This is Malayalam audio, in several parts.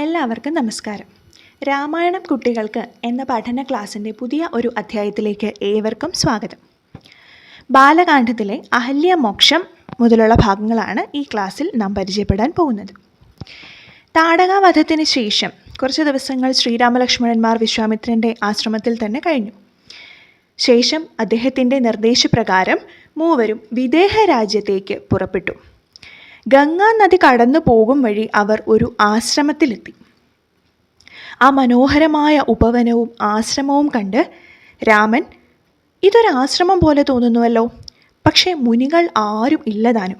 എല്ലാവർക്കും നമസ്കാരം. രാമായണം കുട്ടികൾക്ക് എന്ന പഠന ക്ലാസ്സിന്റെ പുതിയ ഒരു അധ്യായത്തിലേക്ക് ഏവർക്കും സ്വാഗതം. ബാലകാന്ഡത്തിലെ അഹല്യ മോക്ഷം മുതലുള്ള ഭാഗങ്ങളാണ് ഈ ക്ലാസ്സിൽ നാം പരിചയപ്പെടാൻ പോകുന്നത്. താടകാവധത്തിന് ശേഷം കുറച്ച് ദിവസങ്ങൾ ശ്രീരാമലക്ഷ്മണന്മാർ വിശ്വാമിത്രന്റെ ആശ്രമത്തിൽ തന്നെ കഴിഞ്ഞു. ശേഷം അദ്ദേഹത്തിന്റെ നിർദ്ദേശപ്രകാരം മൂവരും വിദേഹ രാജ്യത്തേക്ക് പുറപ്പെട്ടു. ഗംഗാ നദി കടന്നു പോകും വഴി അവർ ഒരു ആശ്രമത്തിലെത്തി. ആ മനോഹരമായ ഉപവനവും ആശ്രമവും കണ്ട് രാമൻ ഇതൊരാശ്രമം പോലെ തോന്നുന്നുവല്ലോ. പക്ഷേ മുനികൾ ആരും ഇല്ലതാനും.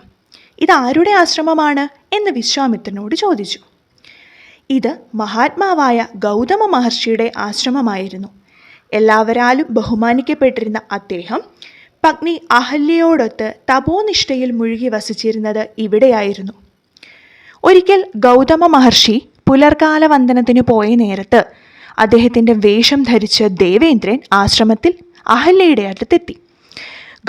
ഇതാരുടെ ആശ്രമമാണ്? എന്ന് വിശ്വാമിത്രനോട് ചോദിച്ചു. ഇത് മഹാത്മാവായ ഗൗതമ മഹർഷിയുടെ ആശ്രമമായിരുന്നു. എല്ലാവരാലും ബഹുമാനിക്കപ്പെട്ടിരുന്ന അദ്ദേഹം പത്നി അഹല്യയോടൊത്ത് തപോനിഷ്ഠയിൽ മുഴുകി വസിച്ചിരുന്നത് ഇവിടെയായിരുന്നു. ഒരിക്കൽ ഗൗതമ മഹർഷി പുലർകാല വന്ദനത്തിന് പോയ നേരത്ത് അദ്ദേഹത്തിന്റെ വേഷം ധരിച്ച് ദേവേന്ദ്രൻ ആശ്രമത്തിൽ അഹല്യയുടെ അടുത്തെത്തി.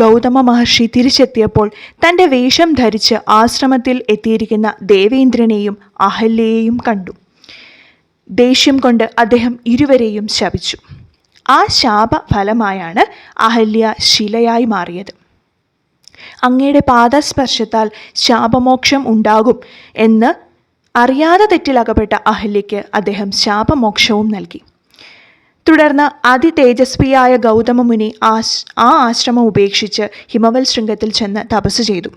ഗൗതമ മഹർഷി തിരിച്ചെത്തിയപ്പോൾ തന്റെ വേഷം ധരിച്ച് ആശ്രമത്തിൽ എത്തിയിരിക്കുന്ന ദേവേന്ദ്രനെയും അഹല്യയെയും കണ്ടു. ദേഷ്യം കൊണ്ട് അദ്ദേഹം ഇരുവരെയും ശപിച്ചു. ആ ശാപ ഫലമായാണ് അഹല്യ ശിലയായി മാറിയത്. അങ്ങയുടെ പാദസ്പർശത്താൽ ശാപമോക്ഷം ഉണ്ടാകും എന്ന് അറിയാതെ തെറ്റിലകപ്പെട്ട അഹല്യയ്ക്ക് അദ്ദേഹം ശാപമോക്ഷവും നൽകി. തുടർന്ന് അതി തേജസ്വിയായ ഗൗതമ മുനി ആ ആശ്രമം ഉപേക്ഷിച്ച് ഹിമവൽ ശൃംഗത്തിൽ ചെന്ന് തപസ് ചെയ്തു.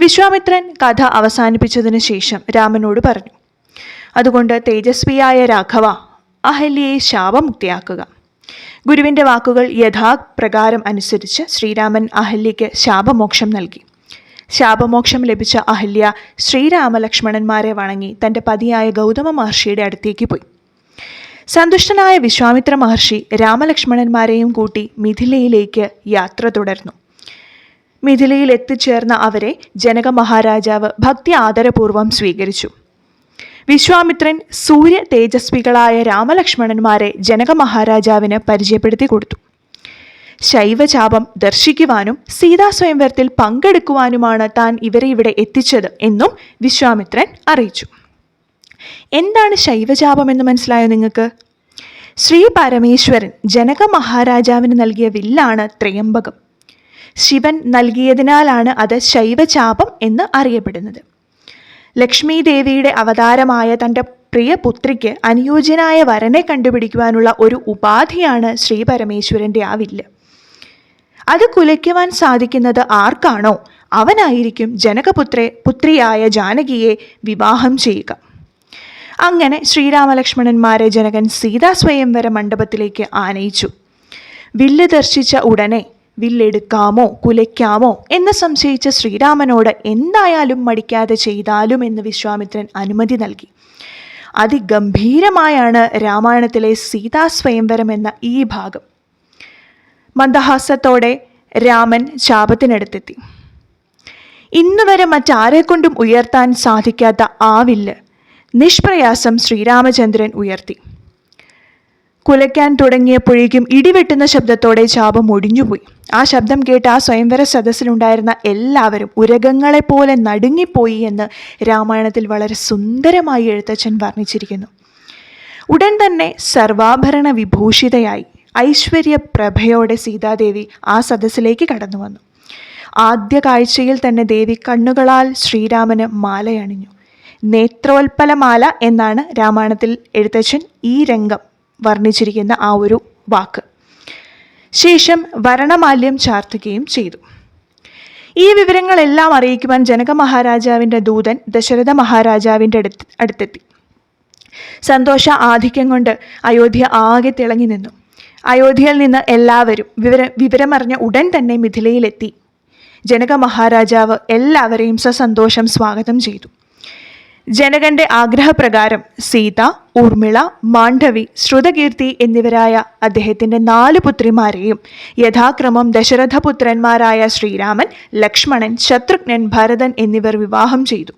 വിശ്വാമിത്രൻ കഥ അവസാനിപ്പിച്ചതിന് ശേഷം രാമനോട് പറഞ്ഞു അതുകൊണ്ട് തേജസ്വിയായ രാഘവ അഹല്യയെ ശാപമുക്തിയാക്കുക. ഗുരുവിന്റെ വാക്കുകൾ യഥാപ്രകാരം അനുസരിച്ച് ശ്രീരാമൻ അഹല്യയ്ക്ക് ശാപമോക്ഷം നൽകി. ശാപമോക്ഷം ലഭിച്ച അഹല്യ ശ്രീരാമലക്ഷ്മണന്മാരെ വണങ്ങി തന്റെ പതിയായ ഗൗതമ മഹർഷിയുടെ അടുത്തേക്ക് പോയി. സന്തുഷ്ടനായ വിശ്വാമിത്ര മഹർഷി രാമലക്ഷ്മണന്മാരെയും കൂട്ടി മിഥിലയിലേക്ക് യാത്ര തുടർന്നു. മിഥിലയിൽ എത്തിച്ചേർന്ന അവരെ ജനക മഹാരാജാവ് ഭക്തി ആദരപൂർവം സ്വീകരിച്ചു. വിശ്വാമിത്രൻ സൂര്യ തേജസ്വികളായ രാമലക്ഷ്മണന്മാരെ ജനക മഹാരാജാവിന് പരിചയപ്പെടുത്തി കൊടുത്തു. ശൈവചാപം ദർശിക്കുവാനും സീതാസ്വയംവരത്തിൽ പങ്കെടുക്കുവാനുമാണ് താൻ ഇവരെ ഇവിടെ എത്തിച്ചത് എന്നും വിശ്വാമിത്രൻ അറിയിച്ചു. എന്താണ് ശൈവചാപം എന്ന് മനസ്സിലായോ നിങ്ങൾക്ക്? ശ്രീ പരമേശ്വരൻ ജനക മഹാരാജാവിന് നൽകിയ വില്ലാണ് ത്രയംബകം. ശിവൻ നൽകിയതിനാലാണ് അത് ശൈവചാപം എന്ന് അറിയപ്പെടുന്നത്. ലക്ഷ്മി ദേവിയുടെ അവതാരമായ തന്റെ പ്രിയ പുത്രിക്ക് അനുയോജ്യനായ വരനെ കണ്ടുപിടിക്കുവാനുള്ള ഒരു ഉപാധിയാണ് ശ്രീ പരമേശ്വരന്റെ ആ വില്ല്. അത് കുലയ്ക്കുവാൻ സാധിക്കുന്നത് ആർക്കാണോ? അവനായിരിക്കും ജനകപുത്രെ പുത്രിയായ ജാനകിയെ വിവാഹം ചെയ്യുക. അങ്ങനെ ശ്രീരാമലക്ഷ്മണന്മാരെ ജനകൻ സീതാ സ്വയംവര മണ്ഡപത്തിലേക്ക് ആനയിച്ചു. വില്ല് ദർശിച്ച ഉടനെ വില്ലെടുക്കാമോ? കുലയ്ക്കാമോ? എന്ന് സംശയിച്ച ശ്രീരാമനോട് എന്തായാലും മടിക്കാതെ ചെയ്താലും എന്ന് വിശ്വാമിത്രൻ അനുമതി നൽകി. അതിഗംഭീരമായാണ് രാമായണത്തിലെ സീതാ സ്വയംവരം എന്ന ഈ ഭാഗം. മന്ദഹാസത്തോടെ രാമൻ ശാപത്തിനടുത്തെത്തി. ഇന്നുവരെ മറ്റാരെക്കൊണ്ടും ഉയർത്താൻ സാധിക്കാത്ത ആ വില്ല് നിഷ്പ്രയാസം ശ്രീരാമചന്ദ്രൻ ഉയർത്തി. കുലയ്ക്കാൻ തുടങ്ങിയപ്പോഴേക്കും ഇടിവെട്ടുന്ന ശബ്ദത്തോടെ ശാപം ഒടിഞ്ഞുപോയി. ആ ശബ്ദം കേട്ട് ആ സ്വയംവര സദസ്സിലുണ്ടായിരുന്ന എല്ലാവരും ഉരകങ്ങളെപ്പോലെ നടുങ്ങിപ്പോയി എന്ന് രാമായണത്തിൽ വളരെ സുന്ദരമായി എഴുത്തച്ഛൻ വർണിച്ചിരിക്കുന്നു. ഉടൻ തന്നെ സർവാഭരണ വിഭൂഷിതയായി ഐശ്വര്യപ്രഭയോടെ സീതാദേവി ആ സദസ്സിലേക്ക് കടന്നു വന്നു. ആദ്യ കാഴ്ചയിൽ തന്നെ ദേവി കണ്ണുകളാൽ ശ്രീരാമന് മാലയണിഞ്ഞു. നേത്രോൽപ്പലമാല എന്നാണ് രാമായണത്തിൽ എഴുത്തച്ഛൻ ഈ രംഗം വർണിച്ചിരിക്കുന്ന ആ ഒരു വാക്ക്. ശേഷം വരണമാല്യം ചാർത്തുകയും ചെയ്തു. ഈ വിവരങ്ങളെല്ലാം അറിയിക്കുവാൻ ജനക മഹാരാജാവിന്റെ ദൂതൻ ദശരഥ മഹാരാജാവിന്റെ അടുത്ത് അടുത്തെത്തി. സന്തോഷ ആധിക്യം കൊണ്ട് അയോധ്യ ആകെ തിളങ്ങി നിന്നു. അയോധ്യയിൽ നിന്ന് എല്ലാവരും വിവര വിവരമറിഞ്ഞ ഉടൻ തന്നെ മിഥിലയിലെത്തി. ജനക മഹാരാജാവ് എല്ലാവരെയും സസന്തോഷം സ്വാഗതം ചെയ്തു. ജനകന്റെ ആഗ്രഹപ്രകാരം സീത ഊർമിള മാണ്ഡവി ശ്രുതകീർത്തി എന്നിവരായ അദ്ദേഹത്തിന്റെ നാല് പുത്രിമാരെയും യഥാക്രമം ദശരഥപുത്രന്മാരായ ശ്രീരാമൻ ലക്ഷ്മണൻ ശത്രുഘ്നൻ ഭരതൻ എന്നിവർ വിവാഹം ചെയ്തു.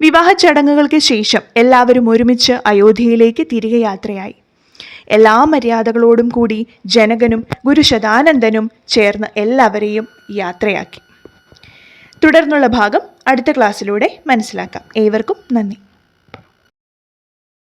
വിവാഹ ചടങ്ങുകൾക്ക് ശേഷം എല്ലാവരും ഒരുമിച്ച് അയോധ്യയിലേക്ക് തിരികെ യാത്രയായി. എല്ലാ മര്യാദകളോടും കൂടി ജനകനും ഗുരു ശതാനന്ദനും ചേർന്ന് എല്ലാവരെയും യാത്രയാക്കി. തുടർന്നുള്ള ഭാഗം അടുത്ത ക്ലാസ്സിലൂടെ മനസ്സിലാക്കാം. ഏവർക്കും നന്ദി.